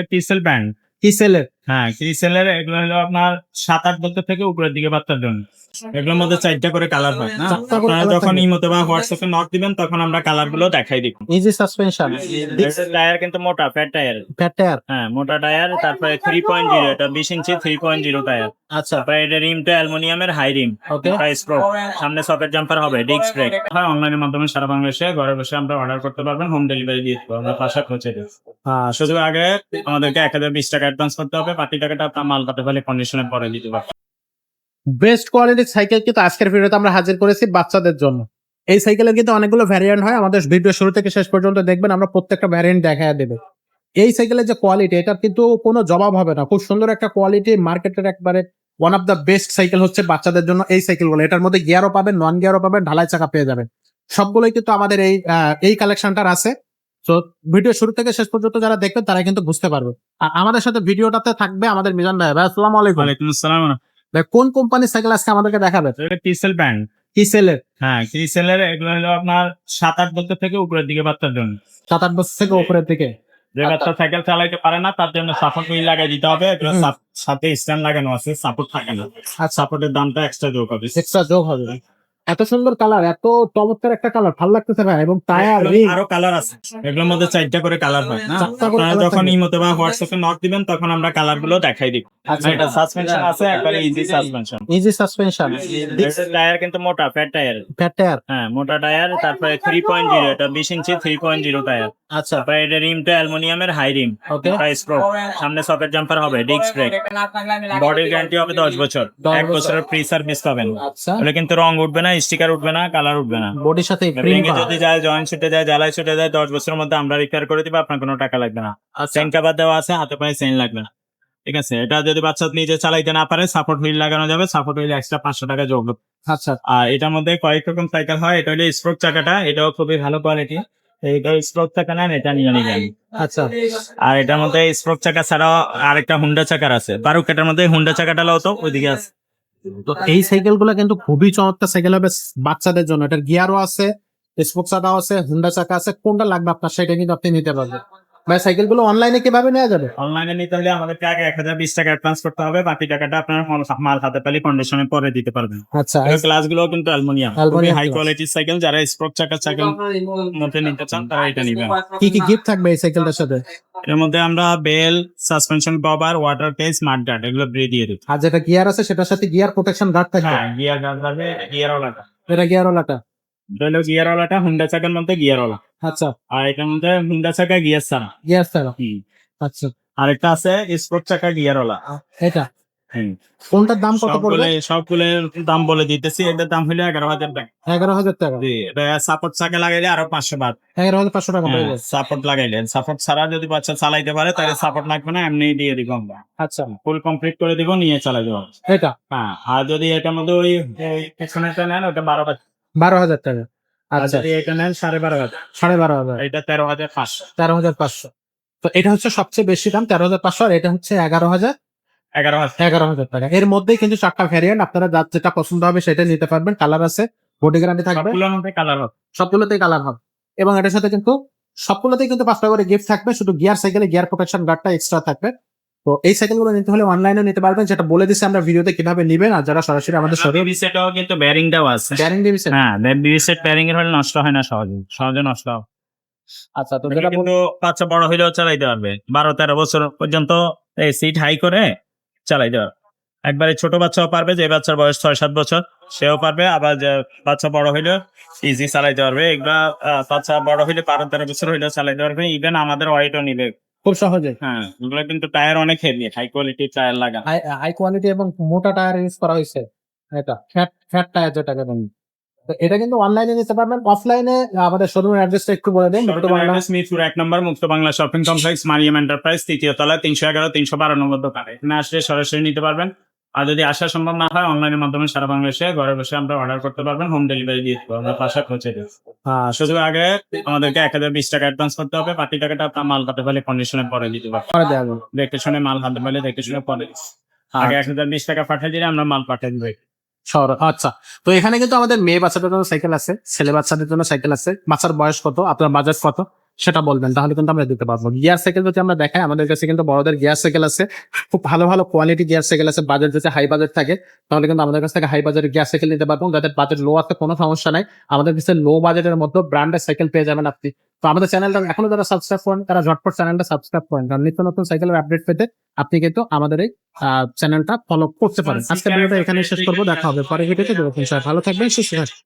टीसल band टीसल হ্যাঁ ক্রিসেলের এগুলো হলো আপনার সাত আট বছর থেকে উপরের দিকে বাচ্চার জন্য। এগুলোর মধ্যে চারটা করে কালার হয় না? আপনারা যখন? ইমোতে বা হোয়াটসঅ্যাপে নক দিবেন তখন আমরা কালারগুলো দেখাই দিব। ইজি সাসপেনশন টায়ার কিন্তু মোটা ফ্যাট টায়ার ফ্যাট টায়ার হ্যাঁ মোটা টায়ার তারপরে থ্রি পয়েন্ট জিরো এটা বিশ ইঞ্চি থ্রি পয়েন্ট জিরো টায়ার আচ্ছা। তারপরে এটা রিমটা অ্যালুমিনিয়ামের হাই রিম ওকে স্প্রো সামনে সকেট জাম্পার হবে ডিস্ক ব্রেক হয় অনলাইনের মাধ্যমে সারা বাংলাদেশে ঘরে বসে আমরা অর্ডার করতে পারবেন হোম ডেলিভারি দিয়ে দেবো আমরা পাশা খোঁজে দেবো। হ্যাঁ শুধু আগে আমাদেরকে এক হাজার বিশ টাকা অ্যাডভান্স করতে হবে বাকি টাকাটা আপনার মাল পাতে কন্ডিশনে পরে দিতে বেস্ট কোয়ালিটির সাইকেল কিন্তু আজকের ভিডিওতে আমরা হাজির করেছি বাচ্চাদের জন্য। এই সাইকেলের কিন্তু অনেকগুলো ভ্যারিয়েন্ট হয়, আমাদের ভিডিও শুরু থেকে শেষ পর্যন্ত দেখবেন, আমরা প্রত্যেকটা ভ্যারিয়েন্ট দেখা দেবে। এই সাইকেলের যে কোয়ালিটি এটার কিন্তু কোনো জবাব হবে না। খুব সুন্দর একটা কোয়ালিটি মার্কেটের একবারে one of the best cycle হচ্ছে বাচ্চাদের জন্য এই সাইকেলগুলো এটার মধ্যে গিয়ারও পাবেন নন গিয়ারও পাবেন, ঢালাই চাকা পেয়ে যাবেন। সবগুলোই কিন্তু আমাদের এই এই কালেকশনটার আছে। তো ভিডিও শুরু থেকে শেষ পর্যন্ত যারা দেখবেন তারা কিন্তু বুঝতে পারবে। আর আমাদের সাথে ভিডিওটাতে থাকবে আমাদের মিজান ভাই। ভাই আসসালামু আলাইকুম। ওয়ালাইকুম আসসালাম। ভাই কোন কোম্পানির সাইকেল আজকে আমাদেরকে দেখাবে এটা ক্রিসেল ব্যান্ড কি সেলের হ্যাঁ ক্রিসেলের এগুলো হলো আপনার সাত আট বছর থেকে উপরের দিকে বাচ্চার জন্য। সাত আট বছর থেকে উপরের দিকে? যে বাচ্চা সাইকেল চালাইতে পারে না তার জন্য সাপোর্ট হুইল লাগাই দিতে হবে। সাথে স্ট্যান্ড লাগানো আছে সাপোর্ট থাকে না। আচ্ছা। সাপোর্টের দামটা এক্সট্রা যোগ হবে। এক্সট্রা যোগ হবে। এত সুন্দর কালার এত চমৎকার একটা কালার ভালো লাগতেছে ভাই এবং টায়ার আরও কালার আছে। এগুলোর মধ্যে চারটা করে কালার হয় আপনারা যখন। ইমোতে বা হোয়াটসঅ্যাপে নক দিবেন তখন আমরা কালারগুলো দেখাই দিব। আচ্ছা। এটা সাসপেনশন আছে একবারে easy suspension easy suspension tyre কিন্তু মোটা ফ্যাট টায়ার ফ্যাট টায়ার হ্যাঁ মোটা টায়ার তারপরে থ্রি পয়েন্ট জিরো এটা বিশ ইঞ্চি থ্রি পয়েন্ট জিরো টায়ার আচ্ছা। তারপরে এটা রিমটা অ্যালুমিনিয়ামের হাই রিম ওকে সামনে সকেট জাম্পার হবে ডিস্ক ব্রেক বডির গ্যারান্টি হবে দশ বছর। 10 এক বছর। বছরের ফ্রি সার্ভিস পাবেন। আচ্ছা। কিন্তু রং উঠবে না স্টিকার উঠবে না কালার উঠবে না। বডির সাথে প্রিন্ট যদি যায় জয়েন্ট ছুটে যায় জ্বালাই ছুটে যায় দশ বছরের মধ্যে আমরা রিপেয়ার করে দিব আপনার কোনো টাকা লাগবে না। আচ্ছা। চেন কাভার দেওয়া আছে হাতে পায়ে চেন লাগবে না। ঠিক আছে? এটা যদি বাচ্চা নিজে চালাইতে না পারে সাপোর্ট হুইল লাগানো যাবে সাপোর্ট হুইল এক্সট্রা পাঁচশো টাকা যোগ। হবে। আচ্ছা। আর এটার মধ্যে কয়েক রকম সাইকেল হয় এটা হলো স্পোক চাকাটা এটাও খুবই ভালো কোয়ালিটি এইটা স্পোক চাকা নেন এটা নিয়ে নিবেন। আচ্ছা। আর এটার মধ্যে স্পোক চাকা ছাড়াও আরেকটা হুন্ডা চাকার আছে। বারুকেটার মধ্যে হুন্ডা চাকাটা লাও তো ওইদিকে আছে তো এই সাইকেলগুলো কিন্তু খুবই চমৎকার সাইকেল হবে বাচ্চাদের জন্য। এটার গিয়ারও আছে স্পোক চাকাও আছে হুন্ডা চাকা আছে, কোনটা লাগবে আপনার সেটা কিন্তু আপনি নিতে পারবেন। ভাই সাইকেলগুলো অনলাইনে কীভাবে নেওয়া যাবে? অনলাইনে নিতে হলে আমাদেরকে আগে এক হাজার বিশ টাকা অ্যাডভান্স করতে হবে। বাকি টাকাটা আপনার মাল- হাতে পেলে কন্ডিশনে পরে দিতে পারবেন। আচ্ছা গ্লাসগুলো কিন্তু অ্যালুমিনিয়াম খুবই হাই কোয়ালিটির সাইকেল যারা স্পোক চাকা সাইকেল মধ্যে নিতে চান তারা এটা নিবেন কি কি গিফট থাকবে এই সাইকেলটার সাথে? এর মধ্যে আমরা bell suspension cover water case smart guard এগুলো দিয়ে দিই। আর যেটা গিয়ার আছে সেটার সাথে গিয়ার প্রোটেকশন গার্ড থাকবে? হ্যাঁ গিয়ার গার্ড থাকবে গিয়ার ওয়ালাটা এটা গিয়ার ওলাটা গিয়ার ওয়ালাটা হুন্ডা চাকার মধ্যে গিয়ার ওয়ালা আচ্ছা। আর এটার মধ্যে হুন্ডা চাকা গিয়ার ছাড়া। গিয়ার ছাড়া। আচ্ছা। আরেকটা আছে স্পোক চাকা গিয়ার ওয়ালা এটা? কোনটার দাম কত পড়বে? সবগুলোর দাম বলে দিতেছি। এটার দাম হলো এগারো হাজার টাকা। এগারো হাজার টাকা। এটা সাপোর্ট চাকা লাগাইলে আরও পাঁচশো বাদ। এগারো হাজার পাঁচশো টাকা পড়বে। সাপোর্ট লাগাইলেন সাপোর্ট ছাড়া যদি বাচ্চা চালাইতে পারে তাহলে সাপোর্ট লাগবে না এমনি দিয়ে দিব আমরা। আচ্ছা। ফুল কমপ্লিট করে দিব নিয়ে চালাই দেবো এটা? হ্যাঁ আর যদি এটার মধ্যে ওই পেছনেটা নেন ওটা বারো হাজার। বারো হাজার টাকা। আর আচ্ছা। এটা নেন সাড়ে বারো হাজার। সাড়ে বারো হাজার। এটা তেরো হাজার পাঁচশো। তেরো হাজার পাঁচশো। তো এটা হচ্ছে সবচেয়ে বেশি দাম তেরো হাজার পাঁচশো আর এটা হচ্ছে এগারো হাজার। এগারো হাজার। এগারো হাজার টাকা। এর মধ্যেই কিন্তু চারটা ভ্যারিয়েন্ট আপনারা যার যেটা পছন্দ হবে সেটা নিতে পারবেন। কালার আছে বডি গ্যারান্টি থাকবে। মধ্যে কালার হবে। সবগুলোতেই কালার হবে। এবং এটার সাথে কিন্তু সবগুলোতেই কিন্তু পাঁচটা করে গিফট থাকবে। শুধু গিয়ার সাইকেলে গিয়ার প্রোটেকশন গার্ডটা এক্সট্রা থাকবে। তো এই সাইকেলগুলো নিতে হলে অনলাইনে নিতে পারবেন যেটা বলে দিচ্ছি আমরা ভিডিওতে কীভাবে নিবেন আর যারা সরাসরি আমাদের শরীর বিবি সেটও কিন্তু ব্যারিংটাও আছে। ব্যারিং গ্যারিং দিয়েছে হ্যাঁ বিবি সেট ব্যারিং এর হলে নষ্ট হয় না সহজে সহজে নষ্ট হয়। আচ্ছা তো যেটা কিন্তু বাচ্চা বড় হইলেও চালাইতে পারবে। বারো তেরো বছর পর্যন্ত এই সিট হাই করে চালাইতে পারবে। একবারে ছোট বাচ্চাও পারবে যে বাচ্চার বয়স ছয় সাত বছর সেও পারবে। আবার যে বাচ্চা বড় হইলে ইজি চালাইতে পারবে। এগুলা বাচ্চা বড় হইলে বারো তেরো বছর হইলেও চালাইতে পারবে। ইভেন আমাদের ওয়াইটও নিবে। খুব সহজে হ্যাঁ ওগুলো কিন্তু টায়ার অনেক হেভি হাই কোয়ালিটি টায়ার লাগা। হাই কোয়ালিটি এবং মোটা টায়ার ইউজ করা হয়েছে। এটা ফ্যাট ফ্যাট টায়ার যেটাকে বলি। এটা কিন্তু অনলাইনে নিতে পারবেন। অফলাইনে আমাদের শোরুমের অ্যাড্রেসটা একটু বলে দিন। মুক্ত বাংলা। মিরপুর এক নম্বর Mukto Bangla shopping complex Mariam enterprise তৃতীয় তলা তিনশো এগারো তিনশো বারো নম্বর দোকানে। এখানে আসলে সরাসরি নিতে পারবেন। আর যদি আসা সম্ভব না হয় অনলাইনের মাধ্যমে সারা বাংলাদেশে ঘরে বসে আমরা অর্ডার করতে পারবেন হোম ডেলিভারি দিয়ে দেবো। আমরা পাশা খোঁজে দেবো। হ্যাঁ, শুধু আগে আমাদেরকে এক হাজার বিশ টাকা অ্যাডভান্স করতে হবে। বাকি টাকাটা আপনার মাল হাতে পেলে কন্ডিশনে পরে দিতে পারবেন করে দেওয়া যাবে। দেখে শুনে মাল হাতে পেলে দেখে শুনে পরে আগে এক হাজার বিশ টাকা পাঠিয়ে দিলে আমরা মাল পাঠিয়ে দিবো। শহর আচ্ছা। তো এখানে কিন্তু আমাদের মেয়ে বাচ্চাদের জন্য সাইকেল আছে ছেলে বাচ্চাদের জন্য সাইকেল আছে। বাচ্চার বয়স কত? আপনার বাজার কত? সেটা বলবেন তাহলে কিন্তু আমরা দিতে পারব। গিয়ার সাইকেল যদি আমরা দেখাই আমাদের কাছে কিন্তু বড়দের গিয়ার সাইকেল আছে খুব ভালো ভালো কোয়ালিটি গিয়ার সাইকেল আছে বাজার যদি হাই বাজেট থাকে তাহলে কিন্তু আমাদের কাছ থেকে হাই বাজারের গিয়ার সাইকেল নিতে পারব যাদের বাজেট লো আছে কোনো সমস্যা নাই। আমাদের কাছে লো বাজেটের মধ্যে ব্র্যান্ডের সাইকেল পেয়ে যাবেন আপনি। তো আমাদের চ্যানেলটা এখনও যারা সাবস্ক্রাইব করেন তারা ঝটপট চ্যানেলটা সাবস্ক্রাইব করেন। কারণ নিত্য নতুন সাইকেলের আপডেট পেতে আপনি কিন্তু আমাদের এই চ্যানেলটা ফলো করতে পারেন। আজকের ভিডিওটা এখানে শেষ করব। দেখা হবে পরে ভিডিওতে ভালো থাকবেন সুস্থ থাকবেন।